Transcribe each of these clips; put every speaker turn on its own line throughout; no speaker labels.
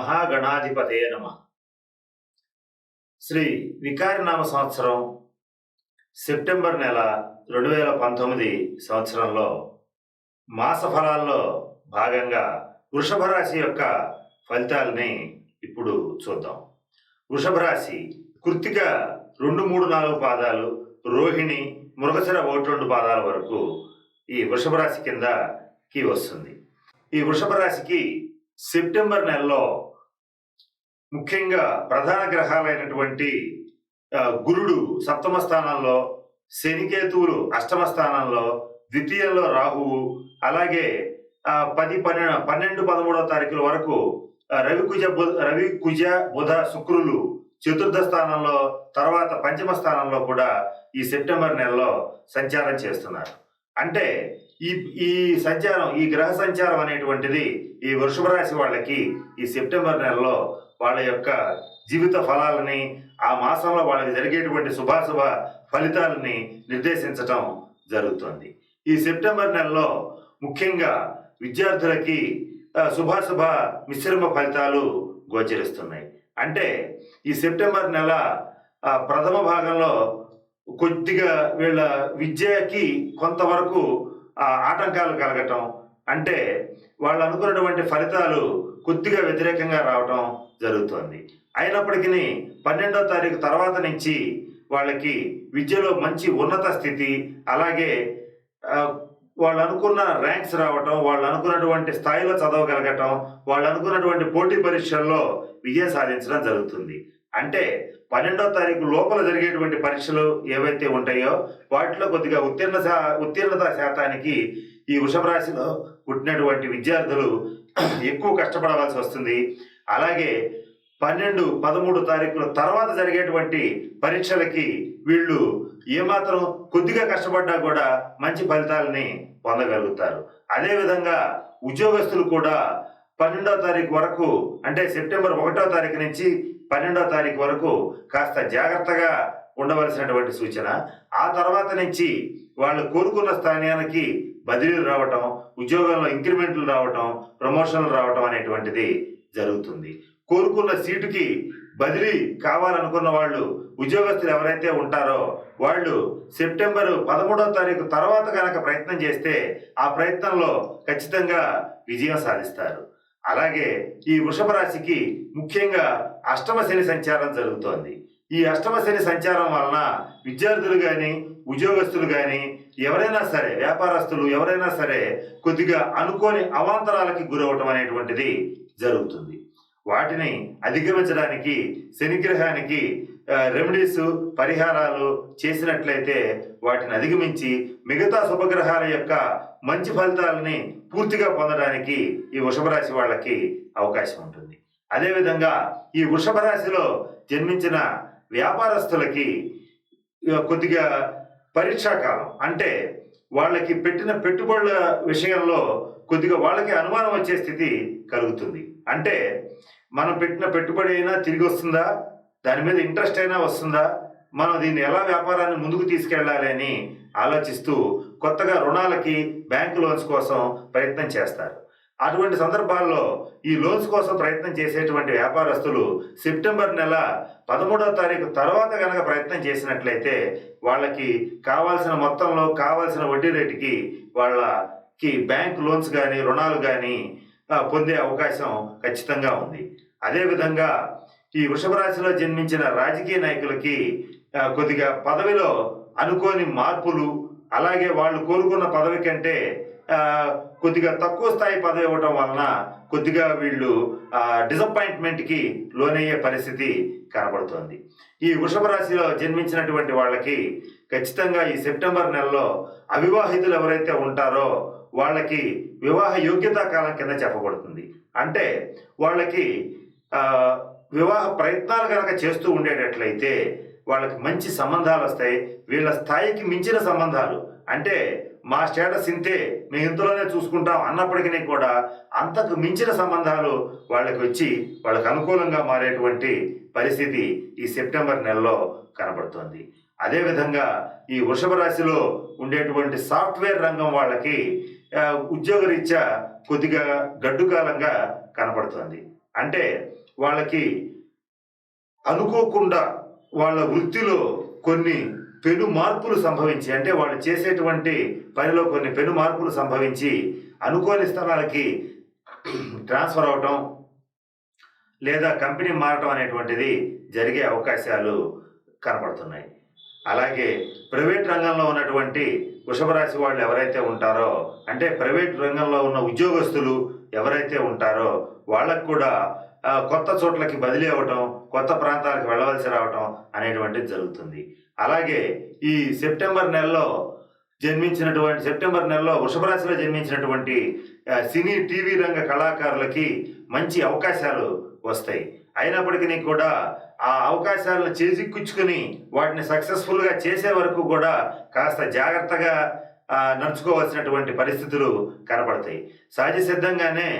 మహాగణాధిపతే నమ. శ్రీ వికారినామ సంవత్సరం సెప్టెంబర్ నెల రెండు వేల పంతొమ్మిది సంవత్సరంలో మాస ఫలాల్లో భాగంగా వృషభ రాశి యొక్క ఫలితాలని ఇప్పుడు చూద్దాం. వృషభ రాశి కృత్తిక రెండు మూడు నాలుగు పాదాలు రోహిణి మృగశిర ఒకటి రెండు పాదాల వరకు ఈ వృషభ రాశి కిందకి వస్తుంది. ఈ వృషభ రాశికి సెప్టెంబర్ నెలలో ముఖ్యంగా ప్రధాన గ్రహాలైనటువంటి గురుడు సప్తమ స్థానంలో శనికేతువులు అష్టమ స్థానంలో ద్వితీయంలో రాహువు అలాగే పది పన్నెండు పన్నెండు పదమూడవ తారీఖుల వరకు రవి కుజ బు- రవి కుజ బుధ శుక్రులు చతుర్థ స్థానంలో తర్వాత పంచమ స్థానంలో కూడా ఈ సెప్టెంబర్ నెలలో సంచారం చేస్తున్నారు. అంటే ఈ ఈ సంచారం ఈ గ్రహ సంచారం అనేటువంటిది ఈ వృషభ రాశి వాళ్ళకి ఈ సెప్టెంబర్ నెలలో వాళ్ళ యొక్క జీవిత ఫలాలని ఆ మాసంలో వాళ్ళకి జరిగేటువంటి శుభాశుభ ఫలితాలని నిర్దేశించటం జరుగుతుంది. ఈ సెప్టెంబర్ నెలలో ముఖ్యంగా విద్యార్థులకి శుభాశుభ మిశ్రమ ఫలితాలు గోచరిస్తున్నాయి. అంటే ఈ సెప్టెంబర్ నెల ప్రథమ భాగంలో కొద్దిగా వీళ్ళ విద్యకి కొంతవరకు ఆటంకాలు కలగటం అంటే వాళ్ళు అనుకున్నటువంటి ఫలితాలు కొద్దిగా వ్యతిరేకంగా రావటం జరుగుతుంది. అయినప్పటికీ పన్నెండో తారీఖు తర్వాత నుంచి వాళ్ళకి విద్యలో మంచి ఉన్నత స్థితి అలాగే వాళ్ళు అనుకున్న ర్యాంక్స్ రావటం వాళ్ళు అనుకున్నటువంటి స్థాయిలో చదవగలగటం వాళ్ళు అనుకున్నటువంటి పోటీ పరీక్షల్లో విజయం సాధించడం జరుగుతుంది. అంటే పన్నెండో తారీఖు లోపల జరిగేటువంటి పరీక్షలు ఏవైతే ఉంటాయో వాటిలో కొద్దిగా ఉత్తీర్ణ శా ఉత్తీర్ణత శాతానికి ఈ వృషభ రాశిలో పుట్టినటువంటి విద్యార్థులు ఎక్కువ కష్టపడవలసి వస్తుంది. అలాగే పన్నెండు పదమూడు తారీఖుల తర్వాత జరిగేటువంటి పరీక్షలకి వీళ్ళు ఏమాత్రం కొద్దిగా కష్టపడ్డా కూడా మంచి ఫలితాలని పొందగలుగుతారు. అదేవిధంగా ఉద్యోగస్తులు కూడా పన్నెండో తారీఖు వరకు అంటే సెప్టెంబర్ ఒకటో తారీఖు నుంచి పన్నెండో తారీఖు వరకు కాస్త జాగ్రత్తగా ఉండవలసినటువంటి సూచన. ఆ తర్వాత నుంచి వాళ్ళు కోరుకున్న స్థానానికి బదిలీలు రావటం ఉద్యోగాల్లో ఇంక్రిమెంట్లు రావటం ప్రమోషన్లు రావటం అనేటువంటిది జరుగుతుంది. కోరుకున్న సీటుకి బదిలీ కావాలనుకున్న వాళ్ళు ఉద్యోగస్తులు ఎవరైతే ఉంటారో వాళ్ళు సెప్టెంబర్ పదమూడవ తారీఖు తర్వాత కనుక ప్రయత్నం చేస్తే ఆ ప్రయత్నంలో ఖచ్చితంగా విజయం సాధిస్తారు. అలాగే ఈ వృషభ రాశికి ముఖ్యంగా అష్టమ శని సంచారం జరుగుతోంది. ఈ అష్టమ శని సంచారం వలన విద్యార్థులు కానీ ఉద్యోగస్తులు కానీ ఎవరైనా సరే వ్యాపారస్తులు ఎవరైనా సరే కొద్దిగా అనుకోని అవాంతరాలకి గురవటం అనేటువంటిది జరుగుతుంది. వాటిని అధిగమించడానికి శనిగ్రహానికి రెమెడీస్ పరిహారాలు చేసినట్లయితే వాటిని అధిగమించి మిగతా శుభగ్రహాల యొక్క మంచి ఫలితాలని పూర్తిగా పొందడానికి ఈ వృషభ రాశి వాళ్ళకి అవకాశం ఉంటుంది. అదేవిధంగా ఈ వృషభ రాశిలో జన్మించిన వ్యాపారస్తులకి కొద్దిగా పరీక్షాకాలం. అంటే వాళ్ళకి పెట్టిన పెట్టుబడుల విషయంలో కొద్దిగా వాళ్ళకి అనుమానం వచ్చే స్థితి కలుగుతుంది. అంటే మనం పెట్టిన పెట్టుబడి అయినా తిరిగి వస్తుందా? దాని మీద ఇంట్రెస్ట్ అయినా వస్తుందా? మనం దీన్ని ఎలా వ్యాపారాన్ని ముందుకు తీసుకెళ్ళాలి అని ఆలోచిస్తూ కొత్తగా రుణాలకి బ్యాంకు లోన్స్ కోసం ప్రయత్నం చేస్తారు. అటువంటి సందర్భాల్లో ఈ లోన్స్ కోసం ప్రయత్నం చేసేటువంటి వ్యాపారస్తులు సెప్టెంబర్ నెల పదమూడవ తారీఖు తర్వాత కనుక ప్రయత్నం చేసినట్లయితే వాళ్ళకి కావాల్సిన మొత్తంలో కావాల్సిన వడ్డీ రేటుకి వాళ్ళకి బ్యాంక్ లోన్స్ కానీ రుణాలు కానీ పొందే అవకాశం ఖచ్చితంగా ఉంది. అదేవిధంగా ఈ వృషభ రాశిలో జన్మించిన రాజకీయ నాయకులకి కొద్దిగా పదవిలో అనుకోని మార్పులు అలాగే వాళ్ళు కోరుకున్న పదవి కంటే కొద్దిగా తక్కువ స్థాయి పదవి ఇవ్వటం వలన కొద్దిగా వీళ్ళు డిసప్పాయింట్మెంట్కి లోనయ్యే పరిస్థితి కనబడుతోంది. ఈ వృషభ రాశిలో జన్మించినటువంటి వాళ్ళకి ఖచ్చితంగా ఈ సెప్టెంబర్ నెలలో అవివాహితులు ఎవరైతే ఉంటారో వాళ్ళకి వివాహ యోగ్యతా కాలం కింద చెప్పబడుతుంది. అంటే వాళ్ళకి వివాహ ప్రయత్నాలు కనుక చేస్తూ ఉండేటట్లయితే వాళ్ళకి మంచి సంబంధాలు వస్తాయి. వీళ్ళ స్థాయికి మించిన సంబంధాలు. అంటే మా స్టేటస్ ఇంతే మేము ఇంతలోనే చూసుకుంటాం అన్నప్పటికీ కూడా అంతకు మించిన సంబంధాలు వాళ్ళకి వచ్చి వాళ్ళకు అనుకూలంగా మారేటువంటి పరిస్థితి ఈ సెప్టెంబర్ నెలలో కనబడుతోంది. అదేవిధంగా ఈ వృషభ రాశిలో ఉండేటువంటి సాఫ్ట్వేర్ రంగం వాళ్ళకి ఉద్యోగరీత్యా కొద్దిగా గడ్డు కాలంగా అంటే వాళ్ళకి అనుకోకుండా వాళ్ళ వృత్తిలో కొన్ని పెను మార్పులు సంభవించి అంటే వాళ్ళు చేసేటువంటి పనిలో కొన్ని పెను మార్పులు సంభవించి అనుకోని స్థలాలకి ట్రాన్స్ఫర్ అవటం లేదా కంపెనీ మారటం అనేటువంటిది జరిగే అవకాశాలు కనపడుతున్నాయి. అలాగే ప్రైవేట్ రంగంలో ఉన్నటువంటి వృషభరాశి వాళ్ళు ఎవరైతే ఉంటారో అంటే ప్రైవేట్ రంగంలో ఉన్న ఉద్యోగస్తులు ఎవరైతే ఉంటారో వాళ్ళకు కూడా కొత్త చోట్లకి బదిలీ అవ్వటం కొత్త ప్రాంతాలకు వెళ్ళవలసి రావటం అనేటువంటిది జరుగుతుంది. అలాగే ఈ సెప్టెంబర్ నెలలో జన్మించినటువంటి సెప్టెంబర్ నెలలో వృషభరాశిలో జన్మించినటువంటి సినీ టీవీ రంగ కళాకారులకి మంచి అవకాశాలు వస్తాయి. అయినప్పటికీ కూడా ఆ అవకాశాలను చేజిక్కుంచుకుని వాటిని సక్సెస్ఫుల్గా చేసే వరకు కూడా కాస్త జాగ్రత్తగా నడుచుకోవాల్సినటువంటి పరిస్థితులు కనపడతాయి సహజ సిద్ధంగానే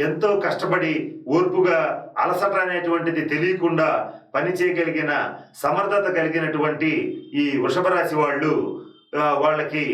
ఎంతో కష్టపడి ఓర్పుగా అలసట అనేటువంటిది తెలియకుండా పని చేయగలిగిన సమర్థత కలిగినటువంటి ఈ వృషభ రాశి వాళ్ళు వాళ్ళకి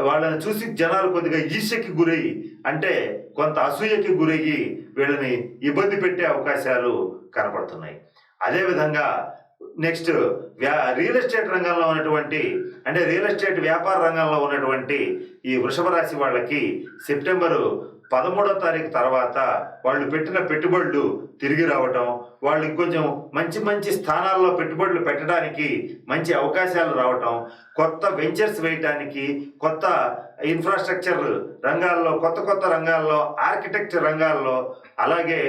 వాళ్ళని చూసి జనాలు కొద్దిగా ఈర్ష్యకి గురై అంటే కొంత అసూయకి గురయ్యి వీళ్ళని ఇబ్బంది పెట్టే అవకాశాలు కనపడుతున్నాయి అదేవిధంగా నెక్స్ట్ వ్యా రియల్ ఎస్టేట్ రంగంలో ఉన్నటువంటి అంటే రియల్ ఎస్టేట్ వ్యాపార రంగంలో ఉన్నటువంటి ఈ వృషభ రాశి వాళ్ళకి సెప్టెంబరు పదమూడో తారీఖు తర్వాత వాళ్ళు పెట్టిన పెట్టుబడులు తిరిగి రావటం వాళ్ళు ఇంకొంచెం మంచి మంచి స్థానాల్లో పెట్టుబడులు పెట్టడానికి మంచి అవకాశాలు రావటం కొత్త వెంచర్స్ వేయటానికి కొత్త ఇన్ఫ్రాస్ట్రక్చర్ రంగాల్లో కొత్త కొత్త రంగాల్లో ఆర్కిటెక్చర్ రంగాల్లో అలాగే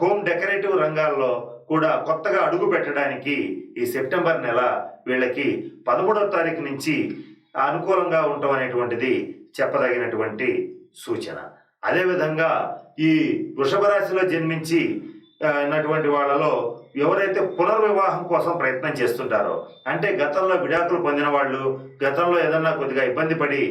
హోమ్ డెకరేటివ్ రంగాల్లో కూడా కొత్తగా అడుగు పెట్టడానికి ఈ సెప్టెంబర్ నెల వీళ్ళకి పదమూడవ తారీఖు నుంచి అనుకూలంగా ఉండటం అనేటువంటిది చెప్పదగినటువంటి సూచన. అదేవిధంగా ఈ వృషభ రాశిలో జన్మించి ఉన్నటువంటి వాళ్ళలో ఎవరైతే పునర్వివాహం కోసం ప్రయత్నం చేస్తుంటారో అంటే గతంలో విడాకులు పొందిన వాళ్ళు గతంలో ఏదన్నా కొద్దిగా ఇబ్బంది పడి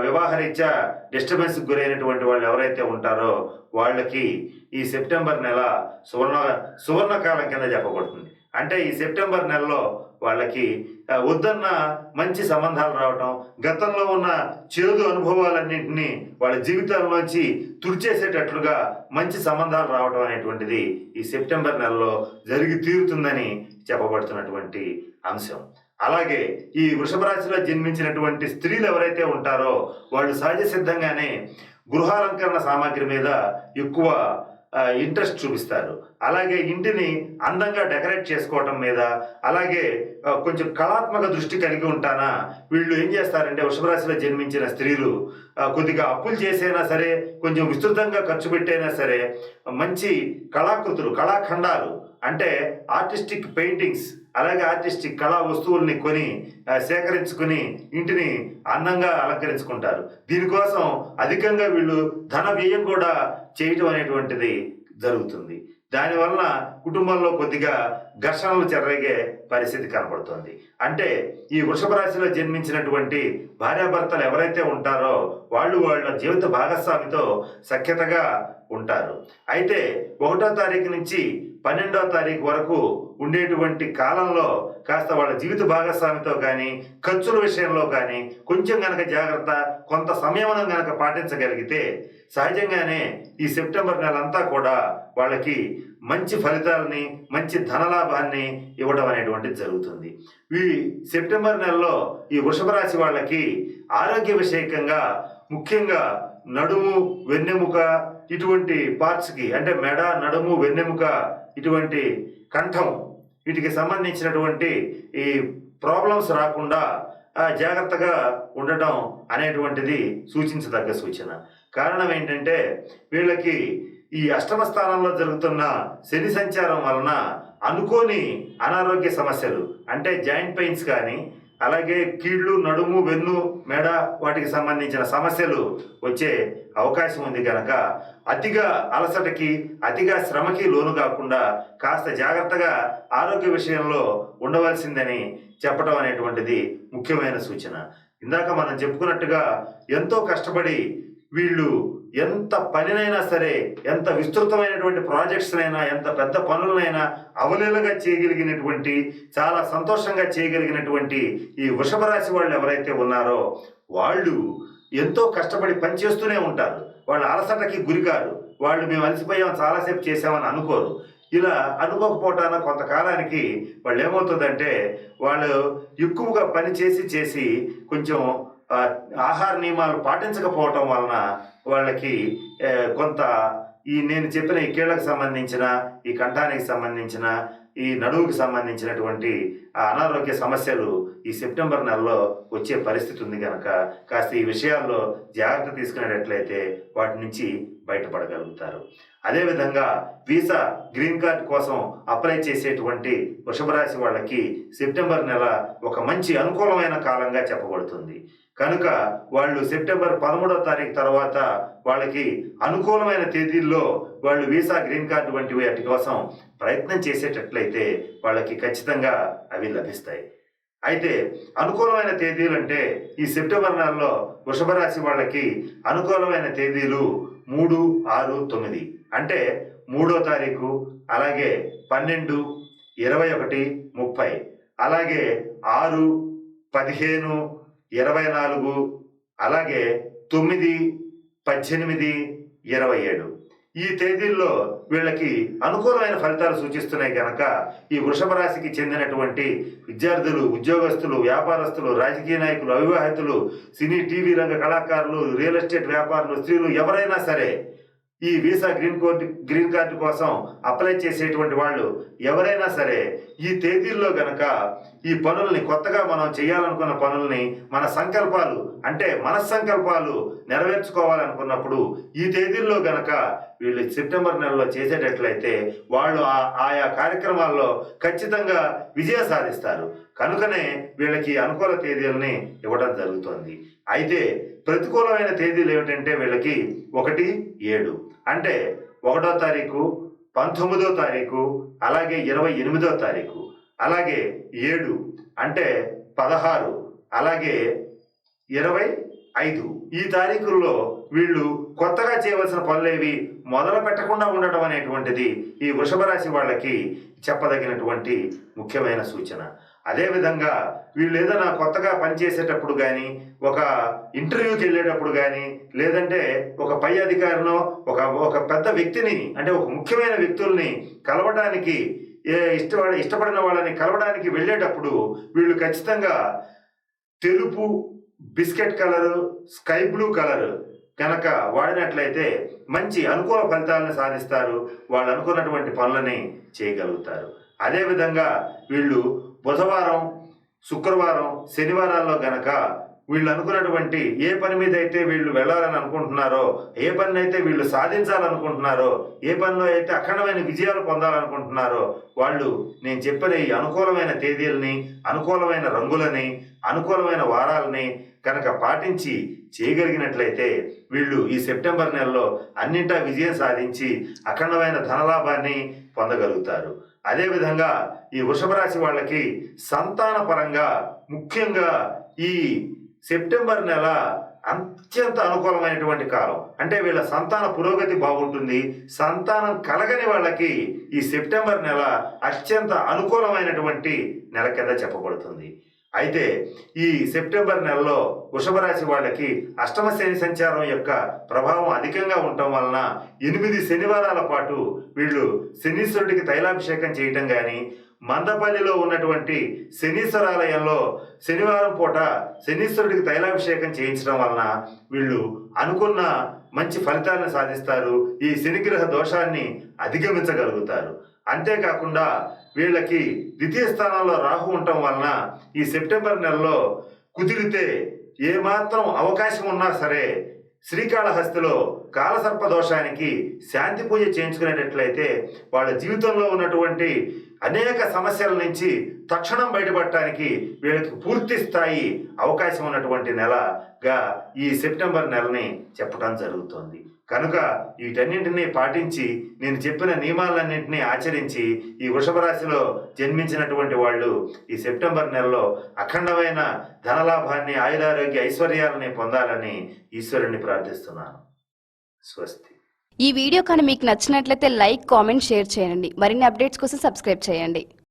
వివాహరీత్యా డిస్టర్బెన్స్కి గురైనటువంటి వాళ్ళు ఎవరైతే ఉంటారో వాళ్ళకి ఈ సెప్టెంబర్ నెల సువర్ణ సువర్ణకాలం కింద చెప్పబడుతుంది అంటే ఈ సెప్టెంబర్ నెలలో వాళ్ళకి వద్దన్న మంచి సంబంధాలు రావటం గతంలో ఉన్న చేదు అనుభవాలన్నింటినీ వాళ్ళ జీవితంలోంచి తుడిచేసేటట్లుగా మంచి సంబంధాలు రావటం అనేటువంటిది ఈ సెప్టెంబర్ నెలలో జరిగి తీరుతుందని చెప్పబడుతున్నటువంటి అంశం. అలాగే ఈ వృషభ రాశిలో జన్మించినటువంటి స్త్రీలు ఎవరైతే ఉంటారో వాళ్ళు సహజ సిద్ధంగానే గృహాలంకరణ సామాగ్రి మీద ఎక్కువ ఇంట్రెస్ట్ చూపిస్తారు. అలాగే ఇంటిని అందంగా డెకరేట్ చేసుకోవటం మీద అలాగే కొంచెం కళాత్మక దృష్టి కలిగి ఉంటానా? వీళ్ళు ఏం చేస్తారంటే వృషభరాశిలో జన్మించిన స్త్రీలు కొద్దిగా అప్పులు చేసైనా సరే కొంచెం విస్తృతంగా ఖర్చు పెట్టైనా సరే మంచి కళాకృతులు కళాఖండాలు అంటే ఆర్టిస్టిక్ పెయింటింగ్స్ అలాగే ఆర్టిస్టిక్ కళా వస్తువుల్ని కొని సేకరించుకుని ఇంటిని అందంగా అలంకరించుకుంటారు. దీనికోసం అధికంగా వీళ్ళు ధన వ్యయం కూడా చేయటం అనేటువంటిది జరుగుతుంది. దానివల్ల కుటుంబంలో కొద్దిగా ఘర్షణలు చెర్రగే పరిస్థితి కనపడుతుంది. అంటే ఈ వృషభ రాశిలో జన్మించినటువంటి భార్యాభర్తలు ఎవరైతే ఉంటారో వాళ్ళు వాళ్ళ జీవిత భాగస్వామితో సఖ్యతగా ఉంటారు. అయితే ఒకటో తారీఖు నుంచి పన్నెండో తారీఖు వరకు ఉండేటువంటి కాలంలో కాస్త వాళ్ళ జీవిత భాగస్వామితో కానీ ఖర్చుల విషయంలో కానీ కొంచెం గనక జాగ్రత్త కొంత సమయం గనక పాటించగలిగితే సహజంగానే ఈ సెప్టెంబర్ నెలంతా కూడా వాళ్ళకి మంచి ఫలితాలని మంచి ధనలాభాన్ని ఇవ్వడం అనేటువంటిది జరుగుతుంది. ఈ సెప్టెంబర్ నెలలో ఈ వృషభ రాశి వాళ్ళకి ఆరోగ్య విషయకంగా ముఖ్యంగా నడుము వెన్నెముక ఇటువంటి పార్ట్స్కి అంటే మెడ నడుము వెన్నెముక ఇటువంటి కంఠం వీటికి సంబంధించినటువంటి ఈ ప్రాబ్లమ్స్ రాకుండా జాగ్రత్తగా ఉండటం అనేటువంటిది సూచించదగ్గ సూచన. కారణం ఏంటంటే వీళ్ళకి ఈ అష్టమ స్థానంలో జరుగుతున్న శని సంచారం వలన అనుకోని అనారోగ్య సమస్యలు అంటే జాయింట్ పెయిన్స్ కానీ అలాగే కీళ్ళు నడుము వెన్ను మెడ వాటికి సంబంధించిన సమస్యలు వచ్చే అవకాశం ఉంది కనుక అతిగా అలసటకి అతిగా శ్రమకి లోను కాకుండా కాస్త జాగ్రత్తగా ఆరోగ్య విషయంలో ఉండవలసిందని చెప్పడం అనేటువంటిది ముఖ్యమైన సూచన. ఇందాక మనం చెప్పుకున్నట్టుగా ఎంతో కష్టపడి వీళ్ళు ఎంత పనినైనా సరే ఎంత విస్తృతమైనటువంటి ప్రాజెక్ట్స్నైనా ఎంత పెద్ద పనులనైనా అవలీలగా చేయగలిగినటువంటి చాలా సంతోషంగా చేయగలిగినటువంటి ఈ వృషభ రాశి వాళ్ళు ఎవరైతే ఉన్నారో వాళ్ళు ఎంతో కష్టపడి పనిచేస్తూనే ఉంటారు. వాళ్ళ అలసటకి గురికారు వాళ్ళు మేము అలసిపోయాం చాలాసేపు చేసామని అనుకోరు. ఇలా అనుకోకపోవటాన కొంతకాలానికి వాళ్ళు ఏమవుతుందంటే వాళ్ళు ఎక్కువగా పని చేసి చేసి కొంచెం ఆహార నియమాలు పాటించకపోవటం వలన వాళ్ళకి కొంత ఈ నేను చెప్పిన ఈ కీళ్ళకు సంబంధించిన ఈ కంఠానికి సంబంధించిన ఈ నడువుకి సంబంధించినటువంటి ఆ అనారోగ్య సమస్యలు ఈ సెప్టెంబర్ నెలలో వచ్చే పరిస్థితి ఉంది కనుక కాస్త ఈ విషయాల్లో జాగ్రత్త తీసుకునేటట్లయితే వాటి నుంచి బయటపడగలుగుతారు. అదేవిధంగా వీసా గ్రీన్ కార్డ్ కోసం అప్లై చేసేటువంటి వృషభ రాశి వాళ్ళకి సెప్టెంబర్ నెల ఒక మంచి అనుకూలమైన కాలంగా చెప్పబడుతుంది. కనుక వాళ్ళు సెప్టెంబర్ పదమూడవ తారీఖు తర్వాత వాళ్ళకి అనుకూలమైన తేదీల్లో వాళ్ళు వీసా గ్రీన్ కార్డు వంటివి వాటి కోసం ప్రయత్నం చేసేటట్లయితే వాళ్ళకి ఖచ్చితంగా అవి లభిస్తాయి. అయితే అనుకూలమైన తేదీలు అంటే ఈ సెప్టెంబర్ నెలలో వృషభ రాశి వాళ్ళకి అనుకూలమైన తేదీలు మూడు ఆరు తొమ్మిది. అంటే మూడో తారీఖు అలాగే పన్నెండు ఇరవై ఒకటి ముప్పై. అలాగే ఆరు పదిహేను ఇరవై నాలుగు అలాగే తొమ్మిది పద్దెనిమిది ఇరవై ఏడు. ఈ తేదీల్లో వీళ్ళకి అనుకూలమైన ఫలితాలు సూచిస్తున్నాయి కనుక ఈ వృషభ రాశికి చెందినటువంటి విద్యార్థులు ఉద్యోగస్తులు వ్యాపారస్తులు రాజకీయ నాయకులు అవివాహితులు సినీ టీవీ రంగ కళాకారులు రియల్ ఎస్టేట్ వ్యాపారులు స్త్రీలు ఎవరైనా సరే ఈ visa green card green card కోసం అప్లై చేసేటువంటి వాళ్ళు ఎవరైనా సరే ఈ తేదీల్లో గనక ఈ పనుల్ని కొత్తగా మనం చేయాలనుకున్న పనుల్ని మన సంకల్పాలు అంటే మనస్సంకల్పాలు నెరవేర్చుకోవాలనుకున్నప్పుడు ఈ తేదీల్లో గనక వీళ్ళు సెప్టెంబర్ నెలలో చేసేటట్లయితే వాళ్ళు ఆ- ఆయా కార్యక్రమాల్లో ఖచ్చితంగా విజయం సాధిస్తారు. కనుకనే వీళ్ళకి అనుకూల తేదీలని ఇవ్వడం జరుగుతుంది. అయితే ప్రతికూలమైన తేదీలు ఏమిటంటే వీళ్ళకి ఒకటి ఏడు. అంటే ఒకటో తారీఖు పంతొమ్మిదో తారీఖు అలాగే ఇరవై ఎనిమిదో తారీఖు. అలాగే ఏడు అంటే పదహారు అలాగే ఇరవై ఐదు. ఈ తారీఖుల్లో వీళ్ళు కొత్తగా చేయవలసిన పనులేవి మొదలు పెట్టకుండా ఉండటం అనేటువంటిది ఈ వృషభ రాశి వాళ్ళకి చెప్పదగినటువంటి ముఖ్యమైన సూచన. అదేవిధంగా వీళ్ళు ఏదైనా కొత్తగా పనిచేసేటప్పుడు కానీ ఒక ఇంటర్వ్యూకి వెళ్ళేటప్పుడు కానీ లేదంటే ఒక పై అధికారినో ఒక ఒక పెద్ద వ్యక్తిని అంటే ఒక ముఖ్యమైన వ్యక్తుల్ని కలవడానికి ఏ ఇష్టపడ ఇష్టపడిన వాళ్ళని కలవడానికి వెళ్ళేటప్పుడు వీళ్ళు ఖచ్చితంగా తెలుపు biscuit colour sky blue colour కనుక వాడినట్లయితే మంచి అనుకూల ఫలితాలను సాధిస్తారు. వాళ్ళు అనుకున్నటువంటి పనులని చేయగలుగుతారు. అదేవిధంగా వీళ్ళు బుధవారం శుక్రవారం శనివారాల్లో గనక వీళ్ళు అనుకున్నటువంటి ఏ పని మీద అయితే వీళ్ళు వెళ్ళాలని అనుకుంటున్నారో ఏ పని అయితే వీళ్ళు సాధించాలనుకుంటున్నారో ఏ పనిలో అయితే అఖండమైన విజయాలు పొందాలనుకుంటున్నారో వాళ్ళు నేను చెప్పిన ఈ అనుకూలమైన తేదీలని అనుకూలమైన రంగులని అనుకూలమైన వారాలని కనుక పాటించి చేయగలిగినట్లయితే వీళ్ళు ఈ సెప్టెంబర్ నెలలో అన్నింటా విజయం సాధించి అఖండమైన ధనలాభాన్ని పొందగలుగుతారు. అదేవిధంగా ఈ వృషభ రాశి వాళ్ళకి సంతాన పరంగా ముఖ్యంగా ఈ సెప్టెంబర్ నెల అత్యంత అనుకూలమైనటువంటి కాలం. అంటే వీళ్ళ సంతాన పురోగతి బాగుంటుంది. సంతానం కలగని వాళ్ళకి ఈ సెప్టెంబర్ నెల అత్యంత అనుకూలమైనటువంటి నెల కింద చెప్పబడుతుంది. అయితే ఈ సెప్టెంబర్ నెలలో వృషభరాశి వాళ్ళకి అష్టమ శని సంచారం యొక్క ప్రభావం అధికంగా ఉండటం వలన ఎనిమిది శనివారాల పాటు వీళ్ళు శనీశ్వరుడికి తైలాభిషేకం చేయటం కానీ మందపల్లిలో ఉన్నటువంటి శనీశ్వరాలయంలో శనివారం పూట శనీశ్వరుడికి తైలాభిషేకం చేయించడం వలన వీళ్ళు అనుకున్న మంచి ఫలితాలను సాధిస్తారు. ఈ శనిగ్రహ దోషాన్ని అధిగమించగలుగుతారు. అంతేకాకుండా వీళ్ళకి ద్వితీయ స్థానంలో రాహు ఉండటం వలన ఈ సెప్టెంబర్ నెలలో కుదిరితే ఏమాత్రం అవకాశం ఉన్నా సరే శ్రీకాళహస్తిలో కాలసర్ప దోషానికి శాంతి పూజ చేయించుకునేటట్లయితే వాళ్ళ జీవితంలో ఉన్నటువంటి అనేక సమస్యల నుంచి తక్షణం బయటపడటానికి వీళ్ళకి పూర్తి స్థాయి అవకాశం ఉన్నటువంటి నెలగా ఈ సెప్టెంబర్ నెలని చెప్పడం జరుగుతుంది. కనుక వీటన్నింటినీ పాటించి నేను చెప్పిన నియమాలన్నింటినీ ఆచరించి ఈ వృషభ రాశిలో జన్మించినటువంటి వాళ్ళు ఈ సెప్టెంబర్ నెలలో అఖండమైన ధనలాభాన్ని ఆయురారోగ్య ఐశ్వర్యాలని పొందాలని ఈశ్వరుని ప్రార్థిస్తున్నాను. స్వస్తి.
ఈ వీడియో కానీ మీకు నచ్చినట్లయితే లైక్ కామెంట్ షేర్ చేయండి. మరిన్ని అప్డేట్స్ కోసం సబ్స్క్రైబ్ చేయండి.